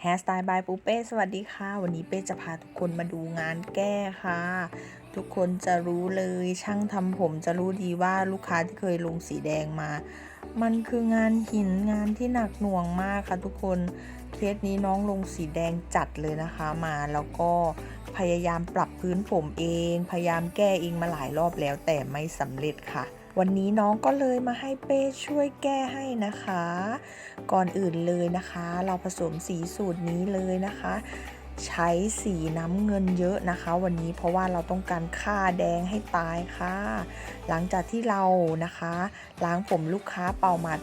แฮร์สไตล์บายปูเป้สวัสดีค่ะ วันนี้เป้จะพาทุกคนมาดูงานแก้ค่ะ ทุกคนจะรู้เลยช่างทำผมจะรู้ดีว่าลูกค้าที่เคยลงสีแดงมา มันคืองานหินงานที่หนักหน่วงมากค่ะทุกคนเคสนี้น้องลงสีแดงจัดเลยนะคะมาแล้วก็พยายามปรับพื้นผมเอง พยายามแก้เองมาหลายรอบแล้วแต่ไม่สำเร็จค่ะ วันนี้น้องก็เลยมาให้เป้ช่วยแก้ให้นะคะ ก่อนอื่นเลยนะคะ เราผสมสีสูตรนี้เลยนะคะ ใช้สีน้ำเงินเยอะนะคะ วันนี้เพราะว่าเราต้องการค่าแดงให้ตายค่ะ หลังจากที่เรานะคะ ล้างผมลูกค้าเป่าหมาด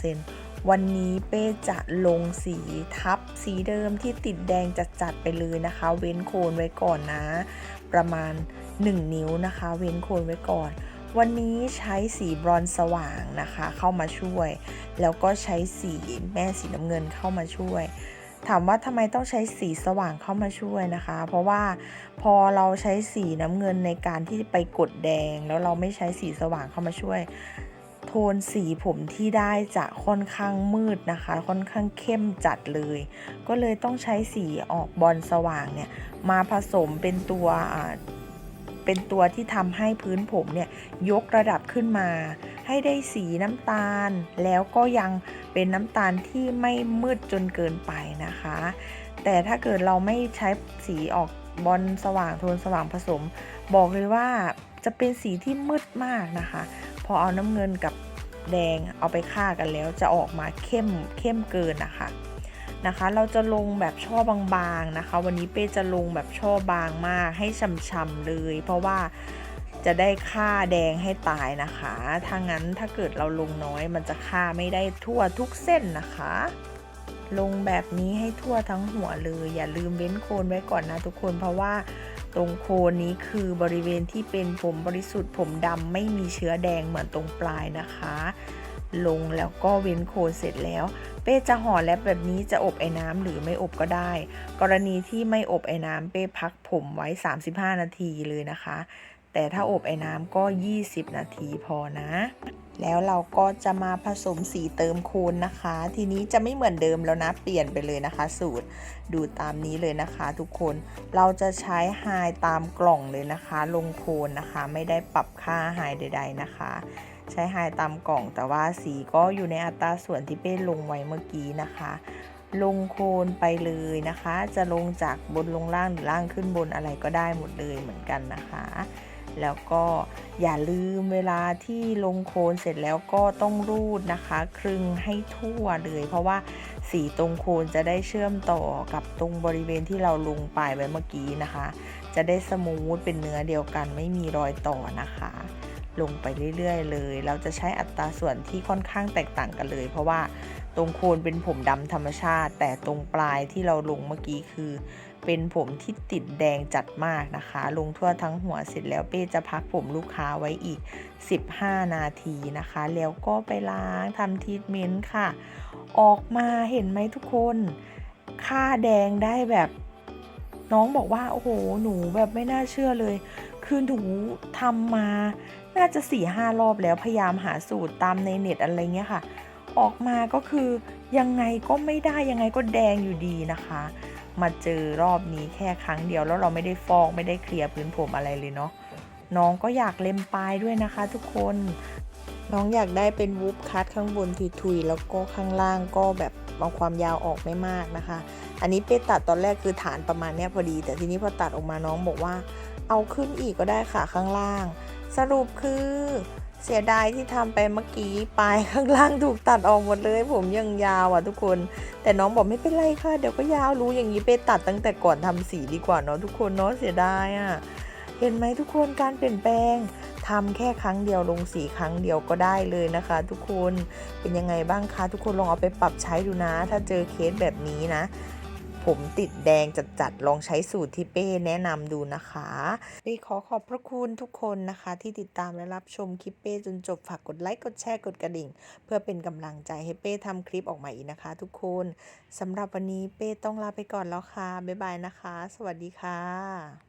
80%วันนี้เป้จะลงสีทับสีเดิมที่ติดแดงจัดๆไปเลยนะคะ เว้นโคนไว้ก่อนนะ ประมาณ 1 นิ้วนะคะ เว้นโคนไว้ก่อน วันนี้ใช้สีบรอนซ์สว่างนะคะ เข้ามาช่วย แล้วก็ใช้สีแม่สีน้ำเงินเข้ามาช่วย ถามว่าทำไมต้องใช้สีสว่างเข้ามาช่วยนะคะ เพราะว่าพอเราใช้สีน้ำเงินในการที่ไปกดแดง แล้วเราไม่ใช้สีสว่างเข้ามาช่วย โทนสีผมที่ได้จะค่อนข้างมืดนะคะ ค่อนข้างเข้มจัดเลย ก็เลยต้องใช้สีออกบอลสว่างเนี่ยมาผสมเป็นตัว เป็นตัวที่ทำให้พื้นผมเนี่ยยกระดับขึ้นมา ให้ได้สีน้ำตาล แล้วก็ยังเป็นน้ำตาลที่ไม่มืดจนเกินไปนะคะ แต่ถ้าเกิดเราไม่ใช้สีออกบอลสว่างโทนสว่างผสม บอกเลยว่าจะเป็นสีที่มืดมากนะคะ พอเอาน้ำเงินกับแดงเอาไปฆ่ากันแล้วจะออกมาเข้มเข้มเกินนะคะ นะคะ เราจะลงแบบช่อบางๆนะคะ วันนี้เป้จะลงแบบช่อบางมากให้ช่ำๆเลย เพราะว่าจะได้ค่าแดงให้ตายนะคะถ้างั้นถ้าเกิดเราลงน้อยมันจะค่าไม่ได้ทั่วทุกเส้นนะคะ ลงแบบนี้ให้ทั่วทั้งหัวเลย อย่าลืมเว้นโคนไว้ก่อนนะทุกคนเพราะว่าตรงโคนนี้คือบริเวณที่เป็นผมบริสุทธิ์ผมดำไม่มีเชื้อแดงเหมือนตรงปลายนะคะ ลงแล้วก็เว้นโคนเสร็จแล้ว เป้จะห่อแลบแบบนี้จะอบไอ้น้ำหรือไม่อบก็ได้ กรณีที่ไม่อบไอ้น้ำเป้พักผมไว้ 35 นาทีเลยนะคะ แต่ถ้าอบไอ้น้ำก็ 20 นาทีพอนะ แล้วเราก็จะมาผสมสีเติมโคนนะคะ ทีนี้จะไม่เหมือนเดิมแล้วนะ เปลี่ยนไปเลยนะคะ สูตร ดูตามนี้เลยนะคะทุกคน เราจะใช้ไฮตามกล่องเลยนะคะ ลงโคนนะคะ ไม่ได้ปรับค่าไฮใด ๆ นะคะ ใช้ไฮตามกล่อง แต่ว่าสีก็อยู่ในอัตราส่วนที่เป้ลงไว้เมื่อกี้นะคะ ลงโคนไปเลยนะคะ จะลงจากบนลงล่างหรือล่างขึ้นบนอะไรก็ได้หมดเลยเหมือนกันนะคะ แล้วก็อย่าลืมเวลาที่ลงโคนเสร็จแล้วก็ต้องรูดนะคะ ครึ่งให้ทั่วเลย เพราะว่าสีตรงโคนจะได้เชื่อมต่อกับตรงบริเวณที่เราลงไปไว้เมื่อกี้นะคะ จะได้สมูทเป็นเนื้อเดียวกันไม่มีรอยต่อนะคะ ลงไปเรื่อยๆ เลย เราจะใช้อัตราส่วนที่ค่อนข้างแตกต่างกันเลย เพราะว่าตรงโคนเป็นผมดำธรรมชาติ แต่ตรงปลายที่เราลงเมื่อกี้คือ เป็นผมที่ติดแดงจัดมากนะคะ ลงทั่วทั้งหัวเสร็จแล้วเป้จะพักผมลูกค้าไว้อีก 15 นาทีนะคะ แล้วก็ไปล้างทำทีทเมนต์ค่ะ ออกมาเห็นไหมทุกคนค่าแดงได้แบบน้องบอกว่า โอ้โห หนูแบบไม่น่าเชื่อเลย คือหนูทำมา น่าจะ4ี่ห้ารอบแล้วพยายามหาสูตรตามในเน็ตอะไรเงี้ยค่ะ ออกมาก็คือยังไงก็ไม่ได้ยังไงก็แดงอยู่ดีนะคะ มาเจอรอบนี้แค่ครั้งเดียวแล้วเราไม่ได้ฟอกไม่ได้เคลียร์พื้นผมอะไรเลยเนาะน้องก็อยากเล็มปลายด้วยนะคะ ทุกคน น้องอยากได้เป็นวูฟคัทข้างบนทุยๆแล้วก็ข้างล่างก็แบบเอาความยาวออกไม่มากนะคะ อันนี้เป้ตัดตอนแรกคือฐานประมาณเนี้ยพอดี แต่ทีนี้พอตัดออกมาน้องบอกว่า เอาขึ้นอีกก็ได้ค่ะข้างล่าง สรุปคือเสียดายที่ทำไปเมื่อกี้ปลายข้างล่างถูกตัดออกหมดเลย ผมยังยาวอะทุกคน แต่น้องบอกไม่เป็นไรค่ะ เดี๋ยวก็ยาวรู้อย่างนี้ไปตัดตั้งแต่ก่อนทำสีดีกว่าเนาะทุกคนเนาะเสียดายอะเห็นไหมทุกคนการเปลี่ยนแปลงทำแค่ครั้งเดียวลงสีครั้งเดียวก็ได้เลยนะคะ ทุกคนเป็นยังไงบ้างคะทุกคนลองเอาไปปรับใช้ดูนะ ถ้าเจอเคสแบบนี้นะ ผมติดแดงจัดๆลองใช้สูตรที่เป้แนะนำดูนะคะเป้ขอขอบพระคุณทุกคนนะคะ ที่ติดตามและรับชมคลิปเป้จนจบฝากกดไลค์กดแชร์กดกระดิ่ง เพื่อเป็นกำลังใจให้เป้ทำคลิปออกมาอีกนะคะ ทุกคนสำหรับวันนี้เป้ต้องลาไปก่อนแล้วค่ะบ๊ายบายนะคะ สวัสดีค่ะ